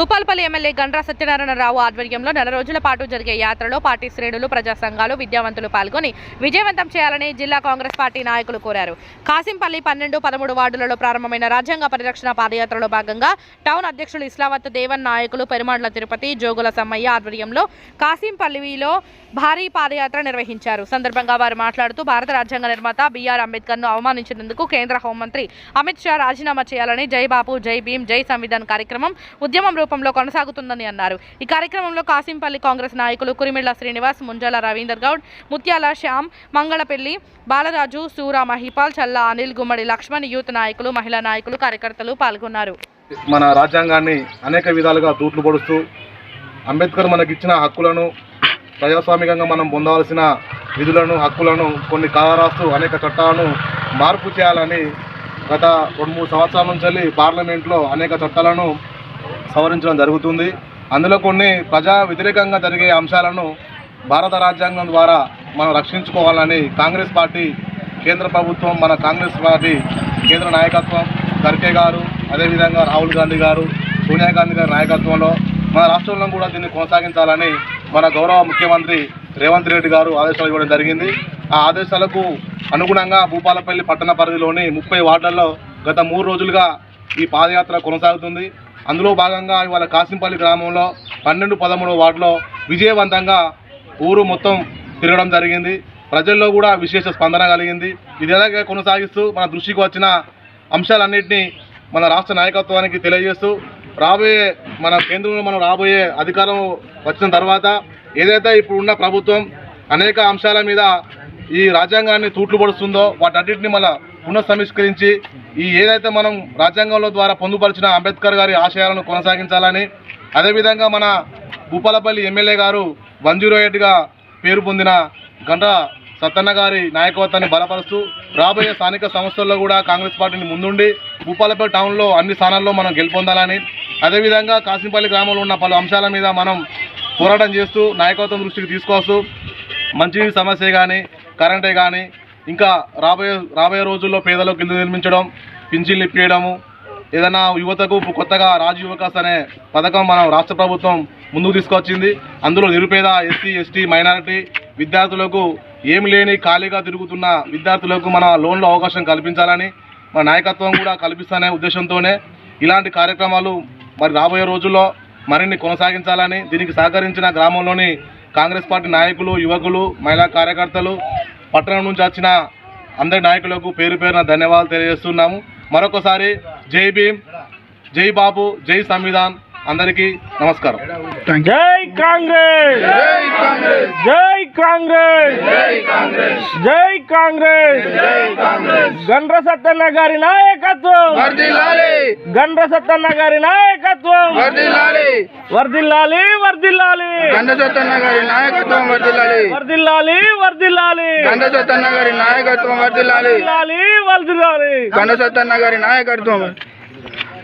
MLA Gandra Satyanarayana Rao ఆధ్వర్యంలో నెల రోజుల పాటు జరిగే యాత్రలో పార్టీ శ్రేణులు ప్రజా సంఘాలు విద్యావంతులు పాల్గొని విజయవంతం చేయాలని జిల్లా కాంగ్రెస్ పార్టీ నాయకులు కోరారు. కాసింపల్లి పన్నెండు పదమూడు వార్డులలో ప్రారంభమైన రాజ్యాంగ పరిరక్షణ పాదయాత్రలో భాగంగా టౌన్ అధ్యక్షులు ఇస్లావత్ దేవన్ నాయకులు పెరుమాళ్ళ తిరుపతి జోగుల సమ్మయ్య ఆధ్వర్యంలో కాసింపల్లిలో భారీ పాదయాత్ర నిర్వహించారు. సందర్భంగా వారు మాట్లాడుతూ భారత రాజ్యాంగ నిర్మాత బీఆర్ అంబేద్కర్ను అవమానించినందుకు కేంద్ర హోంమంత్రి అమిత్ షా రాజీనామా చేయాలని జై బాపు జై భీమ్ జై సంవిధాన్ కార్యక్రమం ఉద్యమం రూపంలో కొనసాగుతుందని అన్నారు. ఈ కార్యక్రమంలో కాసింపల్లి కాంగ్రెస్ నాయకులు కురిమిళ్ళ శ్రీనివాస్ ముంజాల రవీందర్ గౌడ్ ముత్యాల శ్యామ్ మంగళపల్లి బాలరాజు సూరా మహిపాల్ చల్లా అనిల్ గుమ్మడి లక్ష్మణ్ యూత్ నాయకులు మహిళా నాయకులు కార్యకర్తలు పాల్గొన్నారు. మన రాజ్యాంగాన్ని అనేక విధాలుగా తూట్లు పొడుస్తూ అంబేద్కర్ మనకిచ్చిన హక్కులను ప్రజాస్వామికంగా మనం పొందవలసిన విధులను హక్కులను కొన్ని కారాస్తూ అనేక చట్టాలను మార్పు చేయాలని గత రెండు మూడు సంవత్సరాల నుంచి పార్లమెంట్లో అనేక చట్టాలను సవరించడం జరుగుతుంది. అందులో కొన్ని ప్రజా వ్యతిరేకంగా జరిగే అంశాలను భారత రాజ్యాంగం ద్వారా మనం రక్షించుకోవాలని కాంగ్రెస్ పార్టీ కేంద్ర ప్రభుత్వం మన కాంగ్రెస్ పార్టీ కేంద్ర నాయకత్వం ఖర్గే గారు అదేవిధంగా రాహుల్ గాంధీ గారు సోనియా గాంధీ గారి నాయకత్వంలో మన రాష్ట్రంలో కూడా దీన్ని కొనసాగించాలని మన గౌరవ ముఖ్యమంత్రి రేవంత్ రెడ్డి గారు ఆదేశాలు ఇవ్వడం జరిగింది. ఆ ఆదేశాలకు అనుగుణంగా భూపాలపల్లి పట్టణ పరిధిలోని ముప్పై వార్డులలో గత మూడు రోజులుగా ఈ పాదయాత్ర కొనసాగుతుంది. అందులో భాగంగా ఇవాళ కాసింపల్లి గ్రామంలో పన్నెండు పదమూడు వార్డులో విజయవంతంగా ఊరు మొత్తం తిరగడం జరిగింది. ప్రజల్లో కూడా విశేష స్పందన కలిగింది. ఇది ఎలాగే కొనసాగిస్తూ మన దృష్టికి వచ్చిన అంశాలన్నింటినీ మన రాష్ట్ర నాయకత్వానికి తెలియజేస్తూ రాబోయే మన కేంద్రంలో మనం రాబోయే అధికారం వచ్చిన తర్వాత ఏదైతే ఇప్పుడు ఉన్న ప్రభుత్వం అనేక అంశాల మీద ఈ రాజ్యాంగాన్ని తూట్లు పడుస్తుందో వాటన్నిటిని మన పునఃసంస్కరించి ఈ ఏదైతే మనం రాజ్యాంగంలో ద్వారా పొందుపరిచిన అంబేద్కర్ గారి ఆశయాలను కొనసాగించాలని అదేవిధంగా మన భూపాలపల్లి ఎమ్మెల్యే గారు వన్ జీరో ఎయిట్గా పేరు పొందిన గంట సత్తన్న గారి నాయకత్వాన్ని బలపరుస్తూ రాబోయే స్థానిక సంస్థల్లో కూడా కాంగ్రెస్ పార్టీని ముందుండి భూపాలపల్లి టౌన్లో అన్ని స్థానాల్లో మనం గెలుపొందాలని అదేవిధంగా కాసింపల్లి గ్రామంలో ఉన్న పలు అంశాల మీద మనం పోరాటం చేస్తూ నాయకత్వం దృష్టికి తీసుకొస్తూ మంచినీటి సమస్య కానీ కరెంటే కానీ ఇంకా రాబోయే రాబోయే రోజుల్లో పేదలకు ఇల్లు నిర్మించడం పింఛన్లు ఇప్పించడము ఏదైనా యువతకు కొత్తగా రాజు యువకాస్ అనే పథకం మన రాష్ట్ర ప్రభుత్వం ముందుకు తీసుకొచ్చింది. అందులో నిరుపేద ఎస్సీ ఎస్టీ మైనారిటీ విద్యార్థులకు ఏమి లేని ఖాళీగా తిరుగుతున్న విద్యార్థులకు మన లోన్లో అవకాశం కల్పించాలని మన నాయకత్వం కూడా కల్పిస్తానే ఉద్దేశంతోనే ఇలాంటి కార్యక్రమాలు మరి రాబోయే రోజుల్లో మరిన్ని కొనసాగించాలని దీనికి సహకరించిన గ్రామంలోని కాంగ్రెస్ పార్టీ నాయకులు యువకులు మహిళా కార్యకర్తలు పట్టణం నుంచి వచ్చిన అందరి నాయకులకు పేరు పేరున ధన్యవాదాలు తెలియజేస్తున్నాము. మరొకసారి జై భీమ్ జై బాబు జై సంవిధాన్ అందరికీ నమస్కారం. జై కాంగ్రెస్! జై కాంగ్రెస్! జై కాంగ్రెస్! గండ్ర సత్తన్న గారి నాయకత్వం! గండ్ర సత్తన్న గారి నాయకత్వం! వర్దిల్లాలి వర్దిల్లాలి గండసత్తన్న గారి నాయకత్వం వర్దిల్లాలి వర్దిల్లాలి వర్దిల్లాలి గండసత్తన్న గారి నాయకత్వం వర్దిల్లాలి వర్దిల్లాలి గండసత్తన్న గారి నాయకత్వం